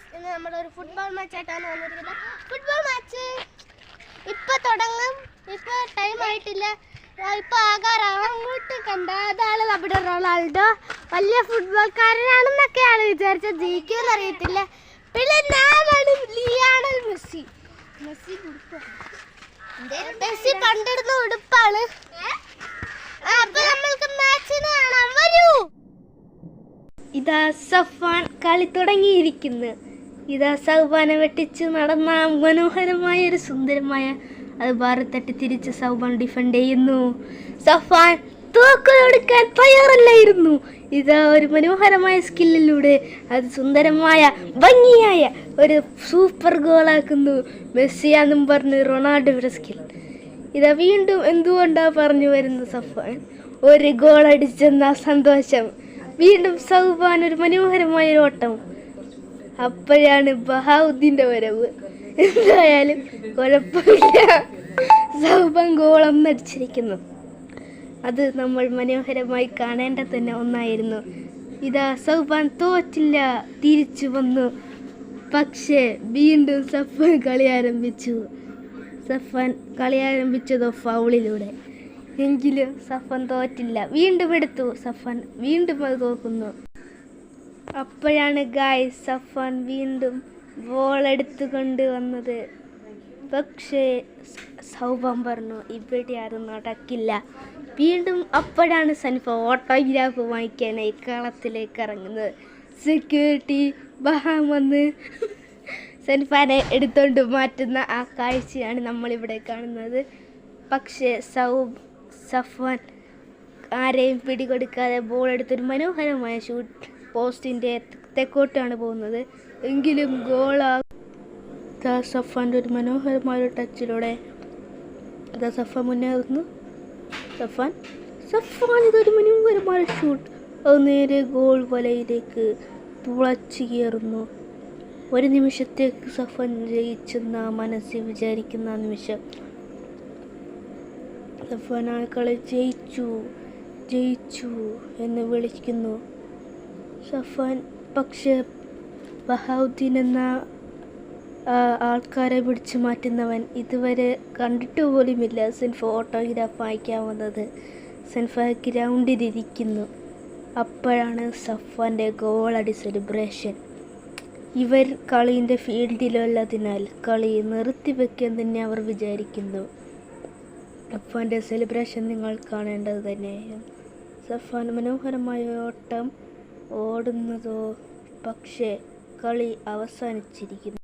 Friends ഇന്ന് നമ്മുടെ ഒരു ഫുട്ബോൾ മാച്ച് ആയിട്ടാണ് വന്നിരിക്കുന്നത്. ഫുട്ബോൾ മാച്ച് ഇപ്പൊ തുടങ്ങും. ഇപ്പൊ ടൈം ആയിട്ടില്ല. ഇപ്പൊ ആകാറാണ് അങ്ങോട്ട് കണ്ട അതാണ് നമ്മുടെ റൊണാൾഡോ. വലിയ ഫുട്ബോൾക്കാരനാണെന്നൊക്കെയാണ് വിചാരിച്ചത്. ജയിക്കുമെന്ന് അറിയത്തില്ല. പിന്നെ ഞാനാണ് ലിയാണൽ മെസ്സി. മെസ്സി മെസ്സി പണ്ടിടുന്ന ഉടുപ്പാണ്. അപ്പൊ നമ്മൾക്ക് മാച്ചിന് കാണാം. വരൂ. ഇതാ സഫാൻ കളി തുടങ്ങിയിരിക്കുന്നു. ഇതാ സൗബാനെ വെട്ടിച്ച് നടന്ന മനോഹരമായ ഒരു സുന്ദരമായ അത് ബാറി തട്ടി തിരിച്ച് സൗബാൻ ഡിഫെൻഡ് ചെയ്യുന്നു. സഫാൻ തോക്കൊടുക്കാൻ തയ്യാറല്ലായിരുന്നു. ഇതാ ഒരു മനോഹരമായ സ്കില്ലിലൂടെ അത് സുന്ദരമായ ഭംഗിയായ ഒരു സൂപ്പർ ഗോളാക്കുന്നു മെസ്സിയാന്നും പറഞ്ഞ് റൊണാൾഡോയുടെ സ്കിൽ ഇതാ വീണ്ടും എന്തുകൊണ്ടാണ് പറഞ്ഞു വരുന്ന സഫാൻ? ഒരു ഗോൾ അടിച്ചെന്ന സന്തോഷം. വീണ്ടും സൗബാൻ ഒരു മനോഹരമായ ഒരു ഓട്ടം. അപ്പോഴാണ് ബഹാവുദ്ദീന്റെ വരവ്. എന്തായാലും കുഴപ്പമില്ല. സൗഭം ഗോളം അടിച്ചിരിക്കുന്നു അത് നമ്മൾ മനോഹരമായി കാണേണ്ട തന്നെ ഒന്നായിരുന്നു. ഇതാ സൗബാൻ തോറ്റില്ല തിരിച്ചു വന്നു. പക്ഷേ വീണ്ടും സഫാൻ കളി ആരംഭിച്ചു. സഫാൻ കളി ആരംഭിച്ചതോ ഫൗളിലൂടെ. എങ്കിലും സഫാൻ തോറ്റില്ല. വീണ്ടും എടുത്തു. സഫാൻ വീണ്ടും അത് തോക്കുന്നു. അപ്പോഴാണ് ഗായ് സഫാൻ വീണ്ടും ബോൾ എടുത്തു കൊണ്ടുവന്നത് പക്ഷേ സൗഭം പറഞ്ഞു ഇവിടെ ആരും നടക്കില്ല. വീണ്ടും അപ്പോഴാണ് സനിഫ ഓട്ടോഗ്രാഫ് വാങ്ങിക്കാനായി കളത്തിലേക്ക് ഇറങ്ങുന്നത്. സെക്യൂരിറ്റി ബഹാം വന്ന് സനിഫാനെ എടുത്തുകൊണ്ട് മാറ്റുന്ന ആ കാഴ്ചയാണ് നമ്മളിവിടെ കാണുന്നത്. പക്ഷേ സൗബ് സഫാൻ ആരെയും പിടികൊടുക്കാതെ ബോൾ എടുത്തൊരു മനോഹരമായ ഷൂട്ട് പോസ്റ്റിന്റെ തെക്കോട്ടാണ് പോകുന്നത്. എങ്കിലും ഗോളാ സഫാന്റെ ഒരു മനോഹരമായ ഒരു ടച്ചിലൂടെ ദാ മുന്നേ മുന്നേറുന്നു. സഫാൻ സഫാൻ ഇതൊരു മനോഹരമായ ഷൂട്ട് അത് നേരെ ഗോൾ വലയിലേക്ക് തുളച്ചു കയറുന്നു. ഒരു നിമിഷത്തേക്ക് സഫൻ ജയിച്ചെന്ന മനസ്സിൽ വിചാരിക്കുന്ന നിമിഷം സഫാൻ ആ കളി ജയിച്ചു ജയിച്ചു എന്ന് വിളിക്കുന്നു. സഫാൻ പക്ഷേ ബഹാവുദ്ദീൻ എന്ന ആൾക്കാരെ പിടിച്ചു മാറ്റുന്നവൻ ഇതുവരെ കണ്ടിട്ട് പോലുമില്ല സെൻഫ ഓട്ടോഗ്രാഫ് വായിക്കാൻ വന്നത്. സെൻഫ ഗ്രൗണ്ടിലിരിക്കുന്നു. അപ്പോഴാണ് സഫാന്റെ ഗോളടി സെലിബ്രേഷൻ. ഇവർ കളീന്റെ ഫീൽഡിലുള്ളതിനാൽ കളി നിർത്തിവെക്കാൻ തന്നെ അവർ വിചാരിക്കുന്നു. സഫാന്റെ സെലിബ്രേഷൻ നിങ്ങൾ കാണേണ്ടത് തന്നെയാണ് സഫാൻ മനോഹരമായ ഓട്ടം ഓടുന്നതോ പക്ഷേ കളി അവസാനിച്ചിരിക്കുന്നു.